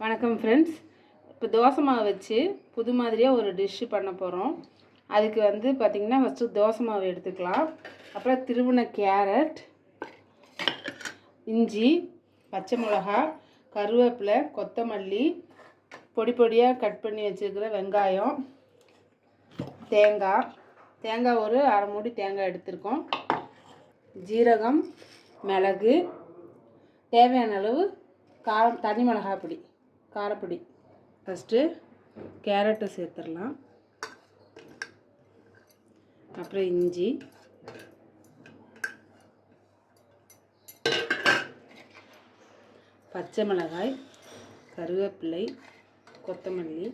வணக்கம் ஃப்ரெண்ட்ஸ் இப்போ தோசை மாவு வச்சு புது மாதிரியாக ஒரு டிஷ்ஷு பண்ண போகிறோம் அதுக்கு வந்து பார்த்திங்கன்னா ஃபஸ்ட்டு தோசை மாவு எடுத்துக்கலாம். அப்புறம் திருவுண கேரட் இஞ்சி பச்சை மிளகா கருவேப்பிலை கொத்தமல்லி பொடி பொடியாக கட் பண்ணி வச்சுருக்கிற வெங்காயம் தேங்காய். தேங்காய் ஒரு அரை மூடி தேங்காய் எடுத்திருக்கோம். ஜீரகம் மிளகு தேவையான அளவு காரம் தனி மிளகாய் பொடி. காரப்பொடி. ஃபஸ்ட்டு கேரட்டை சேர்த்துடலாம். அப்புறம் இஞ்சி. பச்சை மிளகாய் கருவேப்பிலை கொத்தமல்லி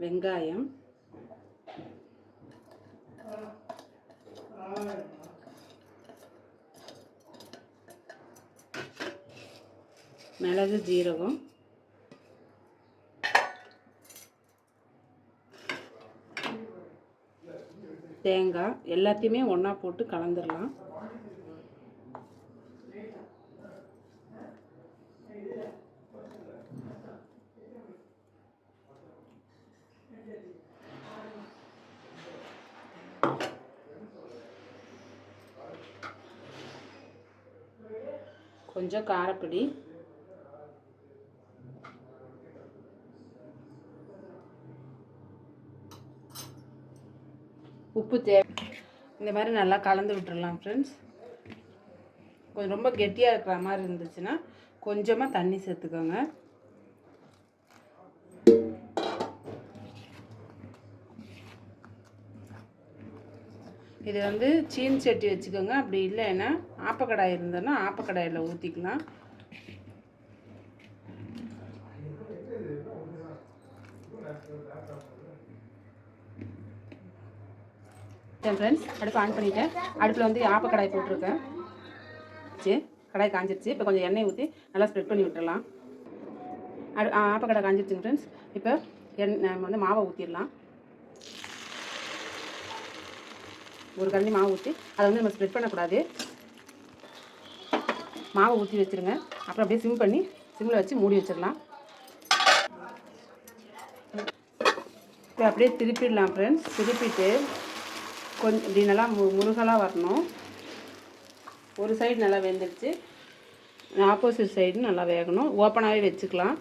வெங்காயம். மிளகு ஜீரகம். தேங்காய் எல்லாத்தையுமே ஒன்றா போட்டு கலந்துடலாம் கொஞ்சம் காரப்பொடி. உப்பு தேவை. இந்த மாதிரி நல்லா கலந்து விட்டுடலாம் ஃப்ரெண்ட்ஸ் கொஞ்சம் ரொம்ப கெட்டியாக இருக்கிற மாதிரி இருந்துச்சுன்னா கொஞ்சமாக தண்ணி சேர்த்துக்கோங்க. இது வந்து சீன் சட்டி வச்சுக்கோங்க. அப்படி இல்லைன்னா ஆப்பக்கடாய் இருந்ததுன்னா ஆப்பக்கடாயில் ஊற்றிக்கலாம் ஃப்ரெண்ட்ஸ் அடுப்பு ஆன் பண்ணிவிட்டேன் அடுப்பில் வந்து ஆப்ப கடாய் போட்டிருக்கேன். சரி கடாய் காஞ்சிருச்சு. இப்போ கொஞ்சம் எண்ணெய் ஊற்றி நல்லா ஸ்ப்ரெட் பண்ணி விட்டுடலாம் அடு ஆப்ப கடை காஞ்சிருச்சுங்க ஃப்ரெண்ட்ஸ் இப்போ எண் நம்ம வந்து மாவை ஊற்றிடலாம் ஒரு கரண்டி மாவு ஊற்றி அதை வந்து நம்ம ஸ்ப்ரெட் பண்ணக்கூடாது. மாவை ஊற்றி வச்சுருங்க. அப்புறம் அப்படியே சிம் பண்ணி சிம்மில் வச்சு மூடி வச்சிடலாம். இப்போ அப்படியே திருப்பிடலாம் ஃப்ரெண்ட்ஸ் திருப்பிட்டு கொஞ்சம் இப்படி நல்லா மு முருகலாக வரணும். ஒரு சைடு நல்லா வெந்துடுச்சு. ஆப்போசிட் சைடு நல்லா வேகணும். ஓப்பனாகவே வச்சுக்கலாம்.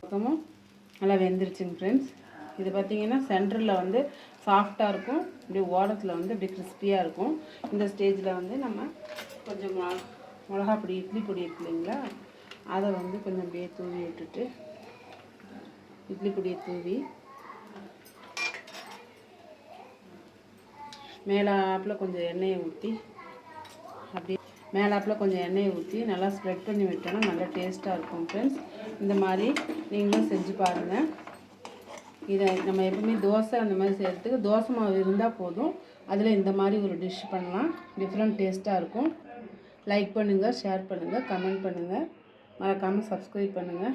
பக்கமும் நல்லா வெந்துருச்சுங்க ஃப்ரெண்ட்ஸ் இது பார்த்திங்கன்னா சென்டரில் வந்து சாஃப்டாக இருக்கும். இப்படி ஓரத்தில் வந்து இப்படி கிறிஸ்பியாக இருக்கும். இந்த ஸ்டேஜில் வந்து நம்ம கொஞ்சம் மொ மிளகா பொடி இட்லி பொடி இருக்கு இல்லைங்களா? அதை வந்து கொஞ்சம் அப்படியே தூவி விட்டுட்டு இட்லி பொடியை தூவி. மேலாப்பில் கொஞ்சம் எண்ணெயை ஊற்றி அப்படியே மேலாப்பில் கொஞ்சம் எண்ணெயை ஊற்றி நல்லா ஸ்ப்ரெட் பண்ணி விட்டோன்னா நல்லா டேஸ்ட்டாக இருக்கும் ஃப்ரெண்ட்ஸ் இந்த மாதிரி நீங்களும் செஞ்சு பாருங்கள் இதை நம்ம எப்பவுமே தோசை அந்த மாதிரி செய்கிறதுக்கு தோசை மாவு இருந்தால் போதும். அதில் இந்த மாதிரி ஒரு டிஷ் பண்ணலாம். டிஃப்ரெண்ட் டேஸ்ட்டாக இருக்கும். லைக் பண்ணுங்கள் ஷேர் பண்ணுங்கள் கமெண்ட் பண்ணுங்கள் மறக்காமல் சப்ஸ்கிரைப் பண்ணுங்கள்